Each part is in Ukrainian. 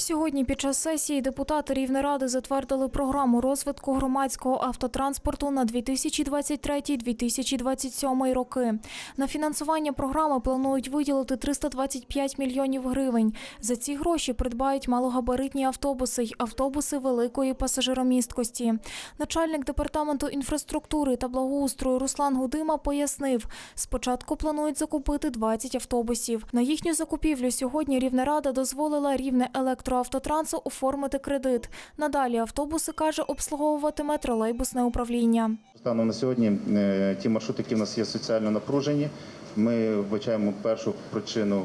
Сьогодні під час сесії депутати Рівнеради затвердили програму розвитку громадського автотранспорту на 2023-2027 роки. На фінансування програми планують виділити 325 мільйонів гривень. За ці гроші придбають малогабаритні автобуси й автобуси великої пасажиромісткості. Начальник департаменту інфраструктури та благоустрою Руслан Гудима пояснив, спочатку планують закупити 20 автобусів. На їхню закупівлю сьогодні Рівнерада дозволила рівне електроавтотрансу оформити кредит. Надалі автобуси, каже, обслуговуватиме тролейбусне управління. Станом на сьогодні е, ті маршрути, які в нас є соціально напружені, ми вбачаємо першу причину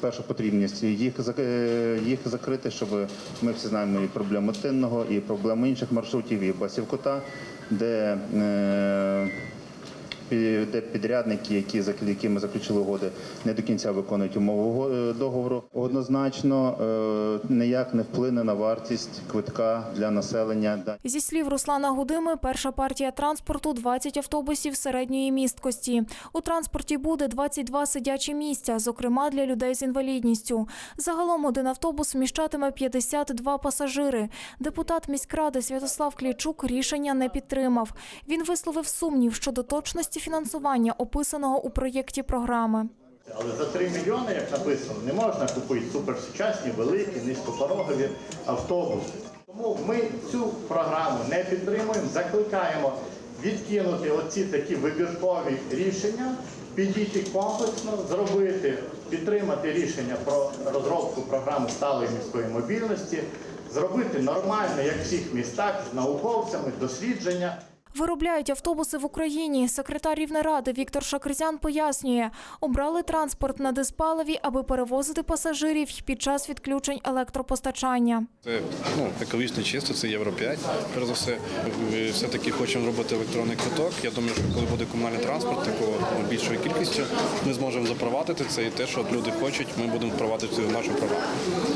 першу потрібність їх е, їх закрити, щоб ми всі знаємо і проблему тинного, і проблему інших маршрутів, і басівкота, де е, де підрядники, які якими заключили угоди, не до кінця виконують умови е, договору. Однозначно е, ніяк не вплине на вартість квитка для населення. Зі слів Руслана Гудими, перша партія транспорту 20 автобусів середньої місткості. У транспорті буде 22 сидячі місця, зокрема для людей з інвалідністю. Загалом один автобус вміщатиме 52 пасажири. Депутат міськради Святослав Клічук рішення не підтримав. Він висловив сумнів щодо точності фінансування, описаного у проєкті програми. Але за 3 мільйони, як написано, не можна купити суперсучасні, великі, низькопорогові автобуси. Тому ми цю програму не підтримуємо, закликаємо відкинути оці такі вибіркові рішення, підійти комплексно, зробити, підтримати рішення про розробку програми сталої міської мобільності, зробити нормально, як в всіх містах, з науковцями, дослідження. Виробляють автобуси в Україні. Секретар Рівнеради Віктор Шакризян пояснює, обрали транспорт на диспаливі, аби перевозити пасажирів під час відключень електропостачання. Це ну, екологічно чисто, це Євро 5. Перш за все, Ми все-таки хочемо робити електронний квиток. Я думаю, що коли буде комунальний транспорт такого більшою кількістю, ми зможемо запровадити це і те, що люди хочуть, ми будемо впровадити нашу програму.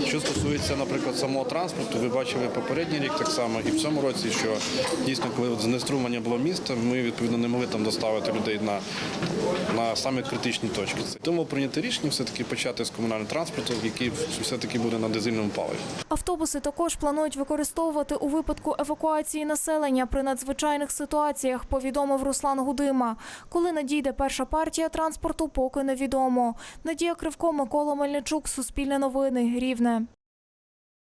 Що стосується, наприклад, самого транспорту, ви бачили попередній рік так само і в цьому році, що дійсно, коли от знеструмлення було міста, ми відповідно не могли там доставити людей на, на самі критичні точки. Тому прийняти рішення все-таки почати з комунального транспорту, який все-таки буде на дизельному паливі. Автобуси також планують використовувати у випадку евакуації населення при надзвичайних ситуаціях, повідомив Руслан Гудима. Коли надійде перша партія транспорту, поки невідомо. Надія Кривко, Микола Мельничук, Суспільне новини, Рівне.